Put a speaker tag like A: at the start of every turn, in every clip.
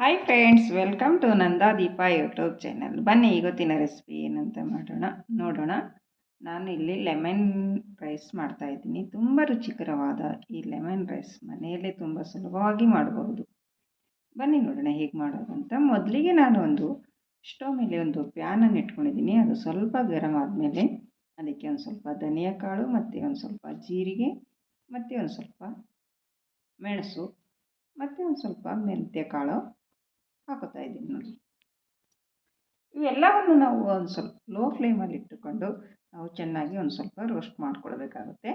A: Hi friends welcome to Nanda Deepa YouTube channel ಬನ್ನಿ ಇವತ್ತಿನ recipe ಏನಂತ ಮಾಡೋಣ, ನೋಡೋಣ. ನಾನು ಇಲ್ಲಿ ಲೆಮನ್ ರೈಸ್ ಮಾಡ್ತಾಯಿದ್ದೀನಿ ತುಂಬ ರುಚಿಕರವಾದ ಈ ಲೆಮನ್ ರೈಸ್ ಮನೆಯಲ್ಲೇ ತುಂಬ ಸುಲಭವಾಗಿ ಮಾಡಬಹುದು ಬನ್ನಿ, ನೋಡೋಣ ಹೇಗೆ ಮಾಡೋದು ಅಂತ. ಮೊದಲಿಗೆ ನಾನು ಒಂದು ಸ್ಟವ್ ಮೇಲೆ ಒಂದು ಪ್ಯಾನನ್ನು ಇಟ್ಕೊಂಡಿದ್ದೀನಿ. ಅದು ಸ್ವಲ್ಪ ಗರಂ ಆದಮೇಲೆ ಅದಕ್ಕೆ ಒಂದು ಸ್ವಲ್ಪ ಧನಿಯಾ ಕಾಳು ಮತ್ತು ಒಂದು ಸ್ವಲ್ಪ ಜೀರಿಗೆ ಮತ್ತು ಒಂದು ಸ್ವಲ್ಪ ಮೆಣಸು ಮತ್ತು ಒಂದು ಸ್ವಲ್ಪ ಮೆಂತ್ಯ ಕಾಳು. ಹಾಕೋತಾ ಇದ್ದೀನಿ ನೋಡಿ. ಇವೆಲ್ಲವನ್ನು ನಾವು ಒಂದು ಸ್ವಲ್ಪ ಲೋ ಫ್ಲೇಮಲ್ಲಿ ಇಟ್ಟುಕೊಂಡು ನಾವು ಚೆನ್ನಾಗಿ ಒಂದು ಸ್ವಲ್ಪ ರೋಸ್ಟ್ ಮಾಡ್ಕೊಳ್ಬೇಕಾಗುತ್ತೆ.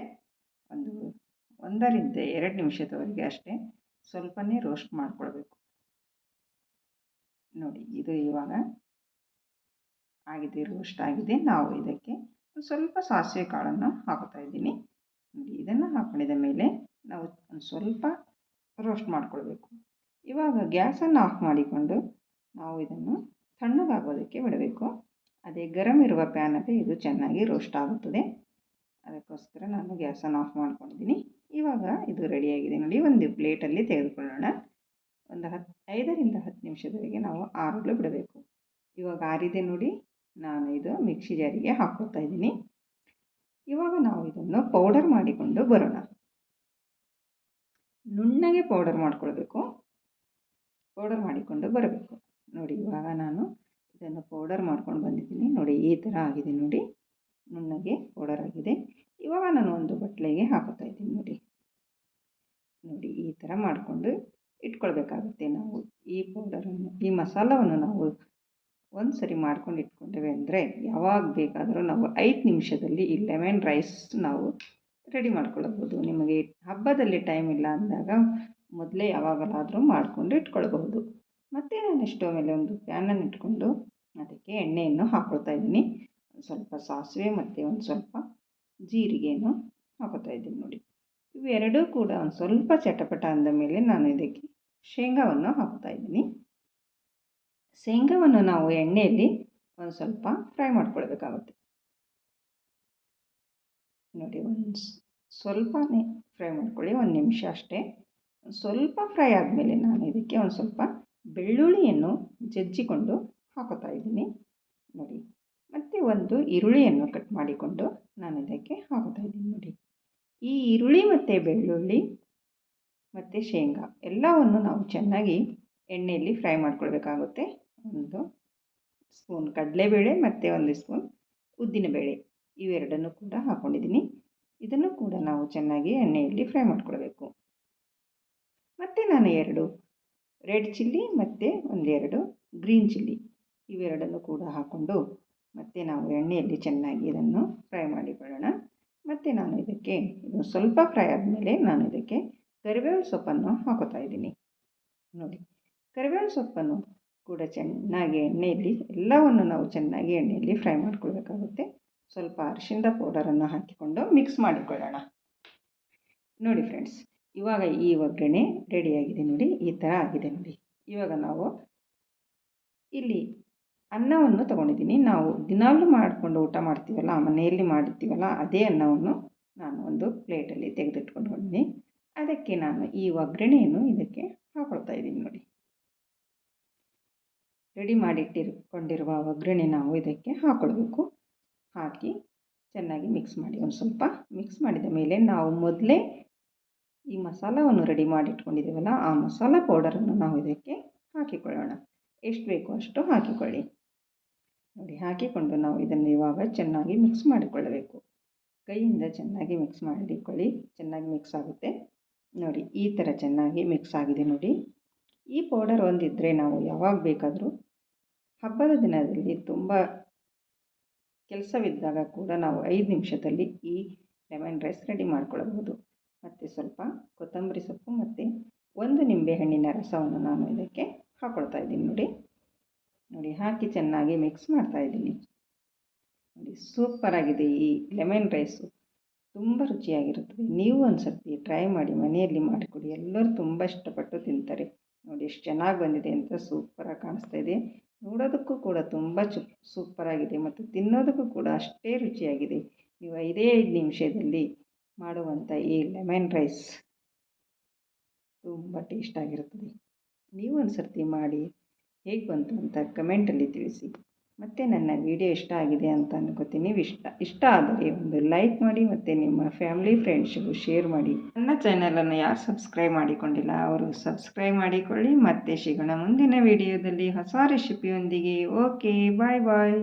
A: ಒಂದು ಒಂದರಿಂದ ಎರಡು ನಿಮಿಷದವರೆಗೆ ಅಷ್ಟೇ ಸ್ವಲ್ಪನೇ ರೋಸ್ಟ್ ಮಾಡ್ಕೊಳ್ಬೇಕು. ನೋಡಿ, ಇದು ಇವಾಗ ಆಗಿದೆ ರೋಸ್ಟ್ ಆಗಿದೆ. ನಾವು ಇದಕ್ಕೆ ಒಂದು ಸ್ವಲ್ಪ ಸಾಸಿವೆ ಕಾಳನ್ನು ಹಾಕೋತಾ ಇದ್ದೀನಿ. ನೋಡಿ, ಇದನ್ನು ಹಾಕೊಂಡಿದ ಮೇಲೆ ನಾವು ಒಂದು ಸ್ವಲ್ಪ ರೋಸ್ಟ್ ಮಾಡ್ಕೊಳ್ಬೇಕು. ಇವಾಗ ಗ್ಯಾಸನ್ನು ಆಫ್ ಮಾಡಿಕೊಂಡು ನಾವು ಇದನ್ನು ತಣ್ಣಗಾಗೋದಕ್ಕೆ ಬಿಡಬೇಕು. ಅದೇ ಗರಂ ಇರುವ ಪ್ಯಾನಲ್ಲಿ ಇದು ಚೆನ್ನಾಗಿ ರೋಸ್ಟ್ ಆಗುತ್ತದೆ. ಅದಕ್ಕೋಸ್ಕರ ನಾನು ಗ್ಯಾಸನ್ನು ಆಫ್ ಮಾಡ್ಕೊಂಡಿದ್ದೀನಿ. ಇವಾಗ ಇದು ರೆಡಿಯಾಗಿದೆ ನೋಡಿ, ಒಂದು ಪ್ಲೇಟಲ್ಲಿ ತೆಗೆದುಕೊಳ್ಳೋಣ. ಒಂದು ಹತ್ತು ಐದರಿಂದ ಹತ್ತು ನಿಮಿಷದವರೆಗೆ ನಾವು ಆರಲು ಬಿಡಬೇಕು. ಇವಾಗ ಆರಿದೆ ನೋಡಿ, ನಾನು ಇದು ಮಿಕ್ಸಿ ಜಾರಿಗೆ ಹಾಕ್ಕೊಳ್ತಾ ಇದ್ದೀನಿ. ಇವಾಗ ನಾವು ಇದನ್ನು ಪೌಡರ್ ಮಾಡಿಕೊಂಡು ಬರೋಣ. ನುಣ್ಣಗೆ ಪೌಡರ್ ಮಾಡ್ಕೊಳ್ಬೇಕು. ಪೌಡರ್ ಮಾಡಿಕೊಂಡು ಬರಬೇಕು. ನೋಡಿ, ಇವಾಗ ನಾನು ಇದನ್ನು ಪೌಡರ್ ಮಾಡ್ಕೊಂಡು ಬಂದಿದ್ದೀನಿ. ನೋಡಿ, ಈ ಥರ ಆಗಿದೆ ನೋಡಿ. ನುಣ್ಣಗೆ ಪೌಡರ್ ಆಗಿದೆ. ಇವಾಗ ನಾನು ಒಂದು ಬಟ್ಲೆಗೆ ಹಾಕೋತಾ ಇದ್ದೀನಿ ನೋಡಿ. ನೋಡಿ, ಈ ಥರ ಮಾಡಿಕೊಂಡು ಇಟ್ಕೊಳ್ಬೇಕಾಗುತ್ತೆ ನಾವು. ಈ ಪೌಡರನ್ನು ಈ ಮಸಾಲವನ್ನು ನಾವು ಒಂದು ಸರಿ ಮಾಡ್ಕೊಂಡು ಇಟ್ಕೊಂಡೇವೆ ಅಂದರೆ ಯಾವಾಗ ಬೇಕಾದರೂ ನಾವು ಐದು ನಿಮಿಷದಲ್ಲಿ ಈ ಲೆಮನ್ ರೈಸ್ ನಾವು ರೆಡಿ ಮಾಡ್ಕೊಳ್ಳಬಹುದು ನಿಮಗೆ ಹಬ್ಬದಲ್ಲಿ ಟೈಮ್ ಇಲ್ಲ ಅಂದಾಗ ಮೊದಲೇ ಯಾವಾಗಲಾದರೂ ಮಾಡಿಕೊಂಡು ಇಟ್ಕೊಳ್ಬಹುದು. ಮತ್ತು ನಾನು ಸ್ಟವ್ ಮೇಲೆ ಒಂದು ಪ್ಯಾನನ್ನು ಇಟ್ಕೊಂಡು ಅದಕ್ಕೆ ಎಣ್ಣೆಯನ್ನು ಹಾಕ್ಕೊಳ್ತಾ ಇದ್ದೀನಿ. ಸ್ವಲ್ಪ ಸಾಸಿವೆ ಮತ್ತು ಒಂದು ಸ್ವಲ್ಪ ಜೀರಿಗೆಯನ್ನು ಹಾಕೋತಾ ಇದ್ದೀನಿ ನೋಡಿ. ಇವೆರಡೂ ಕೂಡ ಒಂದು ಸ್ವಲ್ಪ ಚಟಪಟ ಅಂದ ಮೇಲೆ ನಾನು ಇದಕ್ಕೆ ಶೇಂಗಾವನ್ನು ಹಾಕ್ತಾ ಇದ್ದೀನಿ. ಶೇಂಗಾವನ್ನು ನಾವು ಎಣ್ಣೆಯಲ್ಲಿ ಒಂದು ಸ್ವಲ್ಪ ಫ್ರೈ ಮಾಡ್ಕೊಳ್ಬೇಕಾಗುತ್ತೆ. ನೋಡಿ, ಒಂದು ಸ್ವಲ್ಪನೇ ಫ್ರೈ ಮಾಡ್ಕೊಳ್ಳಿ, ಒಂದು ನಿಮಿಷ ಅಷ್ಟೇ. ಸ್ವಲ್ಪ ಫ್ರೈ ಆದಮೇಲೆ ನಾನು ಇದಕ್ಕೆ ಒಂದು ಸ್ವಲ್ಪ ಬೆಳ್ಳುಳ್ಳಿಯನ್ನು ಜಜ್ಜಿಕೊಂಡು ಹಾಕೋತಾ ಇದ್ದೀನಿ. ನೋಡಿ, ಮತ್ತು ಒಂದು ಈರುಳ್ಳಿಯನ್ನು ಕಟ್ ಮಾಡಿಕೊಂಡು ನಾನು ಇದಕ್ಕೆ ಹಾಕೋತಾ ಇದ್ದೀನಿ. ನೋಡಿ, ಈ ಈರುಳ್ಳಿ ಮತ್ತು ಬೆಳ್ಳುಳ್ಳಿ ಮತ್ತು ಶೇಂಗಾ ಎಲ್ಲವನ್ನು ನಾವು ಚೆನ್ನಾಗಿ ಎಣ್ಣೆಯಲ್ಲಿ ಫ್ರೈ ಮಾಡ್ಕೊಳ್ಬೇಕಾಗುತ್ತೆ. ಒಂದು ಸ್ಪೂನ್ ಕಡಲೆಬೇಳೆ ಮತ್ತು ಒಂದು ಸ್ಪೂನ್ ಉದ್ದಿನಬೇಳೆ ಇವೆರಡನ್ನು ಕೂಡ ಹಾಕ್ಕೊಂಡಿದ್ದೀನಿ ಇದನ್ನು ಕೂಡ ನಾವು ಚೆನ್ನಾಗಿ ಎಣ್ಣೆಯಲ್ಲಿ ಫ್ರೈ ಮಾಡ್ಕೊಳ್ಬೇಕು. ಮತ್ತು ನಾನು ಎರಡು. ರೆಡ್ ಚಿಲ್ಲಿ ಮತ್ತು ಒಂದೆರಡು. ಗ್ರೀನ್ ಚಿಲ್ಲಿ ಇವೆರಡನ್ನು ಕೂಡ ಹಾಕ್ಕೊಂಡು ಮತ್ತು ನಾವು ಎಣ್ಣೆಯಲ್ಲಿ ಚೆನ್ನಾಗಿ ಇದನ್ನು ಫ್ರೈ ಮಾಡಿಕೊಳ್ಳೋಣ. ಮತ್ತು ನಾನು ಇದಕ್ಕೆ ಇದು ಸ್ವಲ್ಪ ಫ್ರೈ ಆದಮೇಲೆ ನಾನು ಇದಕ್ಕೆ ಕರಿಬೇವು ಸೊಪ್ಪನ್ನು ಹಾಕೋತಾ ಇದ್ದೀನಿ. ನೋಡಿ, ಕರಿಬೇವು ಸೊಪ್ಪನ್ನು ಕೂಡ ಚೆನ್ನಾಗಿ ಎಣ್ಣೆಯಲ್ಲಿ ಎಲ್ಲವನ್ನು ನಾವು ಚೆನ್ನಾಗಿ ಎಣ್ಣೆಯಲ್ಲಿ ಫ್ರೈ ಮಾಡ್ಕೊಳ್ಬೇಕಾಗುತ್ತೆ. ಸ್ವಲ್ಪ ಅರಿಶಿಣದ ಪೌಡರನ್ನು ಹಾಕಿಕೊಂಡು ಮಿಕ್ಸ್ ಮಾಡಿಕೊಳ್ಳೋಣ. ನೋಡಿ ಫ್ರೆಂಡ್ಸ್ ಇವಾಗ ಈ ಒಗ್ಗರಣೆ ರೆಡಿಯಾಗಿದೆ ನೋಡಿ, ಈ ಥರ ಆಗಿದೆ ನೋಡಿ. ಇವಾಗ ನಾವು ಇಲ್ಲಿ ಅನ್ನವನ್ನು ತೊಗೊಂಡಿದ್ದೀನಿ. ನಾವು ದಿನಾಲೂ ಮಾಡಿಕೊಂಡು ಊಟ ಮಾಡ್ತೀವಲ್ಲ ಮನೆಯಲ್ಲಿ ಮಾಡಿರ್ತೀವಲ್ಲ ಅದೇ ಅನ್ನವನ್ನು ನಾನು ಒಂದು ಪ್ಲೇಟಲ್ಲಿ ತೆಗೆದಿಟ್ಕೊಂಡು ಬಂದಿನಿ ಅದಕ್ಕೆ ನಾನು ಈ ಒಗ್ಗರಣೆಯನ್ನು ಇದಕ್ಕೆ ಹಾಕೊಳ್ತಾ ಇದ್ದೀನಿ ನೋಡಿ. ರೆಡಿ ಮಾಡಿಟ್ಟಿರ್ಕೊಂಡಿರುವ ಒಗ್ಗರಣೆ ನಾವು ಇದಕ್ಕೆ ಹಾಕ್ಕೊಳ್ಬೇಕು ಹಾಕಿ ಚೆನ್ನಾಗಿ ಮಿಕ್ಸ್ ಮಾಡಿ, ಒಂದು ಸ್ವಲ್ಪ ಮಿಕ್ಸ್ ಮಾಡಿದ ಮೇಲೆ ನಾವು ಮೊದಲೇ ಈ ಮಸಾಲವನ್ನು ರೆಡಿ ಮಾಡಿ ಇಟ್ಕೊಂಡಿದ್ದೀವಲ್ಲ ಆ ಮಸಾಲ ಪೌಡರನ್ನು ನಾವು ಇದಕ್ಕೆ ಹಾಕಿಕೊಳ್ಳೋಣ. ಎಷ್ಟು ಬೇಕೋ ಅಷ್ಟು ಹಾಕಿಕೊಳ್ಳಿ. ನೋಡಿ, ಹಾಕಿಕೊಂಡು ನಾವು ಇದನ್ನು ಇವಾಗ ಚೆನ್ನಾಗಿ ಮಿಕ್ಸ್ ಮಾಡಿಕೊಳ್ಳಬೇಕು. ಕೈಯಿಂದ ಚೆನ್ನಾಗಿ ಮಿಕ್ಸ್ ಮಾಡಿಕೊಳ್ಳಿ. ಚೆನ್ನಾಗಿ ಮಿಕ್ಸ್ ಆಗುತ್ತೆ. ನೋಡಿ, ಈ ಥರ ಚೆನ್ನಾಗಿ ಮಿಕ್ಸ್ ಆಗಿದೆ ನೋಡಿ. ಈ ಪೌಡರ್ ಒಂದಿದ್ದರೆ ನಾವು ಯಾವಾಗ ಬೇಕಾದರೂ ಹಬ್ಬದ ದಿನದಲ್ಲಿ ತುಂಬ ಕೆಲಸವಿದ್ದಾಗ ಕೂಡ ನಾವು ಐದು ನಿಮಿಷದಲ್ಲಿ ಈ ಲೆಮನ್ ರೈಸ್ ರೆಡಿ ಮಾಡ್ಕೊಳ್ಬೋದು ಮತ್ತು ಸ್ವಲ್ಪ ಕೊತ್ತಂಬರಿ ಸೊಪ್ಪು ಮತ್ತು ಒಂದು ನಿಂಬೆಹಣ್ಣಿನ ರಸವನ್ನು ನಾನು ಇದಕ್ಕೆ ಹಾಕ್ಕೊಳ್ತಾ ಇದ್ದೀನಿ ನೋಡಿ. ನೋಡಿ, ಹಾಕಿ ಚೆನ್ನಾಗಿ ಮಿಕ್ಸ್ ಮಾಡ್ತಾ ಇದ್ದೀನಿ. ನೋಡಿ ಸೂಪರಾಗಿದೆ ಈ ಲೆಮನ್ ರೈಸು ತುಂಬ ರುಚಿಯಾಗಿರುತ್ತದೆ. ನೀವು ಒಂದು ಸರ್ತಿ ಟ್ರೈ ಮಾಡಿ, ಮನೆಯಲ್ಲಿ ಮಾಡಿಕೊಡಿ. ಎಲ್ಲರೂ ತುಂಬ ಇಷ್ಟಪಟ್ಟು ತಿಂತಾರೆ. ನೋಡಿ, ಎಷ್ಟು ಚೆನ್ನಾಗಿ ಬಂದಿದೆ ಅಂತ ಸೂಪರಾಗಿ ಕಾಣಿಸ್ತಾ ಇದೆ. ನೋಡೋದಕ್ಕೂ ಕೂಡ ತುಂಬ ಚು ಸೂಪರಾಗಿದೆ ಮತ್ತು ತಿನ್ನೋದಕ್ಕೂ ಕೂಡ ಅಷ್ಟೇ ರುಚಿಯಾಗಿದೆ. ನೀವು ಐದೇ ಐದು ನಿಮಿಷದಲ್ಲಿ ಮಾಡುವಂಥ ಈ ಲೆಮನ್ ರೈಸ್ ತುಂಬ ಟೇಸ್ಟಾಗಿರುತ್ತದೆ ನೀವು ಒಂದು ಸರ್ತಿ ಮಾಡಿ ಹೇಗೆ ಬಂತು ಅಂತ ಕಮೆಂಟಲ್ಲಿ ತಿಳಿಸಿ. ಮತ್ತು ನನ್ನ ವಿಡಿಯೋ ಇಷ್ಟ ಆಗಿದೆ ಅಂತ ಅನ್ಕೋತೀನಿ. ಇಷ್ಟ ಇಷ್ಟ ಆದರೆ ಒಂದು ಲೈಕ್ ಮಾಡಿ ಮತ್ತು ನಿಮ್ಮ ಫ್ಯಾಮಿಲಿ ಫ್ರೆಂಡ್ಸ್ಗೂ ಶೇರ್ ಮಾಡಿ. ನನ್ನ ಚಾನಲನ್ನು ಯಾರು ಸಬ್ಸ್ಕ್ರೈಬ್ ಮಾಡಿಕೊಂಡಿಲ್ಲ, ಅವರು ಸಬ್ಸ್ಕ್ರೈಬ್ ಮಾಡಿಕೊಳ್ಳಿ. ಮತ್ತೆ ಸಿಗೋಣ ಮುಂದಿನ ವಿಡಿಯೋದಲ್ಲಿ ಹೊಸ ರೆಸಿಪಿಯೊಂದಿಗೆ ಓಕೆ ಬಾಯ್ ಬಾಯ್